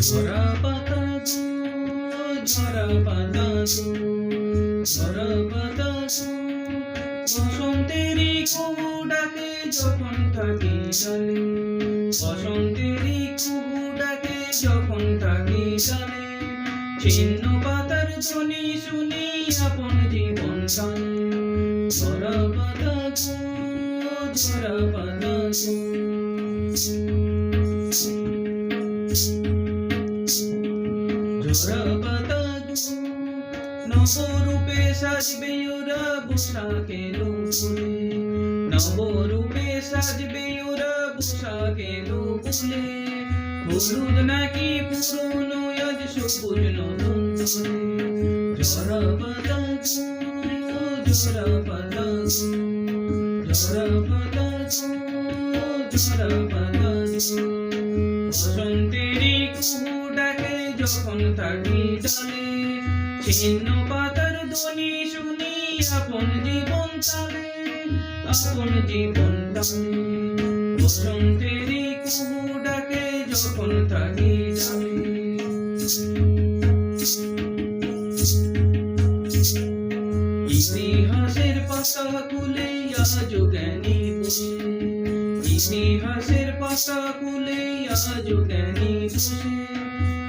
ঝরা পাতা গো ঝরা পাতা গো ঝরা পাতা গো বসন্তেরই কুহু ডাকে যখন থাকি জানে বসন্তেরই কুহু ডাকে যখন থাকি জানে ছিন্ন পাতার ধ্বনি শুনি আপন জীবন টানে ঝরা পাতা গো ঝরা পাতা গো ঝরা পাতা গো নবরূপে সাজবে ওরা পোশাকের ফুলে নবরূপে সাজবে ওরা পোশাকের ফুলে হলুদ নাকি পুরনো আজ সবুজ নতুন তোলে ঝরা পাতা গো ঝরা পাতা গো ঝরা পাতা গো ঝরা পাতা গো বসন্তেরই কুহু ডাকে যখন থাকি ডালে ছিন্ন পাতার ধ্বনি শুনি আপন জীবন চালে আপন জীবন টানে বসন্তেরই কুহু ডাকে যখন থাকি ডালে ইতিহাসের পাতা খুলে আজ জ্ঞানী ইতিহাসের পাতা খুলে আজ জ্ঞানী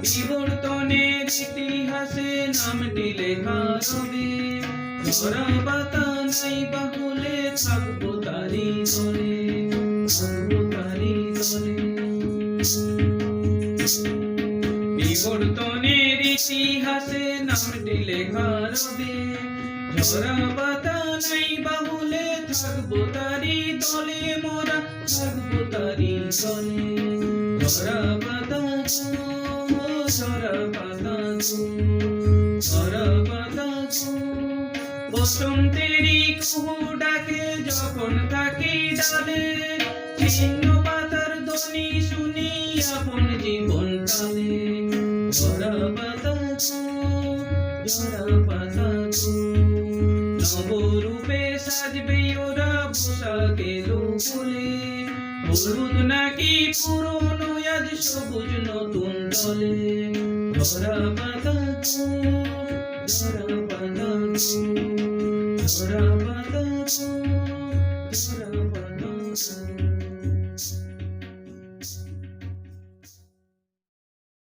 বিবর্তনের ইতিহাসে নামটি লেখা রবে ঝরা পাতা নাই বাহুলে থাকব তারি ধরে থাকব তারি ধরে বিবর্তনের ইতিহাসে নামটি লেখা রবে ঝরা পাতা নাই বাহুলে থাকব তারি দলে মোরা থাকব তারি দলে ঝরা পাতা পাতা গো বসন্তেরই কুহু ডাকে যখন থাকি ডালে ছিন্ন পাতার ধ্বনি শুনি আপন জীবন পাতা গো নবরূপে সাজবে ওরা পোশাকের ফুলে হলুদ নাকি পুরনো আজ সবুজ নতুন দলে ঝরা পাতা গো ঝরা পাতা গো ঝরা পাতা গো ঝরা পাতা গো